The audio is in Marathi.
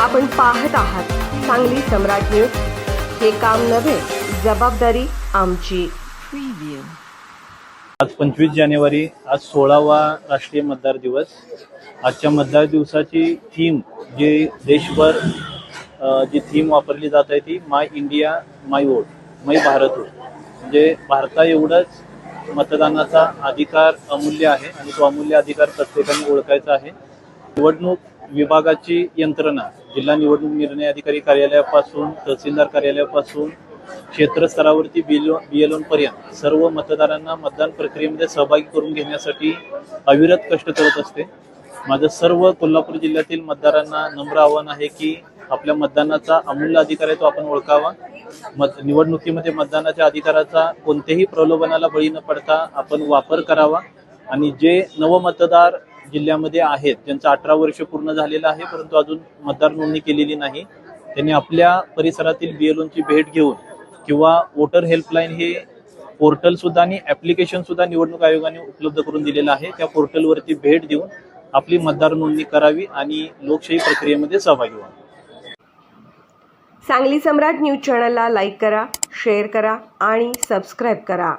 आपण पाहत आहात सांगली सम्राट न्यूज. हे काम नव्हे जबाबदारी आमची. आज पंचवीस जानेवारी आज सोळावा राष्ट्रीय मतदार दिवस. आजच्या मतदार दिवसाची थीम जे देशभर जी थीम वापरली जात आहे ती माय इंडिया माय वोट मै भारत वोट म्हणजे भारता एवढंच मतदानाचा अधिकार अमूल्य आहे आणि तो अमूल्य अधिकार प्रत्येकाने ओळखायचा आहे. निवडणूक विभागाची यंत्रणा जिल्हा निवडणूक निर्णय अधिकारी कार्यालयापासून तहसीलदार कार्यालयापासून क्षेत्रस्तरावरती बी एल सर्व मतदारांना मतदान प्रक्रियेमध्ये सहभागी करून घेण्यासाठी अविरत कष्ट करत असते. माझं सर्व कोल्हापूर जिल्ह्यातील मतदारांना नम्र आव्हान आहे की आपल्या मतदानाचा अमूल्य अधिकार आहे तो आपण ओळखावा. मत निवडणुकीमध्ये मतदानाच्या अधिकाराचा कोणत्याही प्रलोभनाला बळी न पडता आपण वापर करावा आणि जे नवमतदार जिल्ह्यामध्ये आहेत. ज्यांचं अठरा वर्ष पूर्ण झालेलं आहे परंतु अजून मतदार नोंदणी केलेली नाही. त्यांनी आपल्या परिसरातील बीएलओची भेट घेऊन किंवा वोटर हेल्पलाईन हे पोर्टल सुद्धा आणि ऍप्लिकेशन सुद्धा निवडणूक आयोगाने उपलब्ध करून दिलेलं आहे. त्या पोर्टलवरती भेट देऊन आपली मतदार नोंदणी करावी आणि लोकशाही प्रक्रियेमध्ये सहभागी व्हावी. सांगली सम्राट न्यूज चॅनलला लाईक करा शेअर करा आणि सबस्क्राईब करा.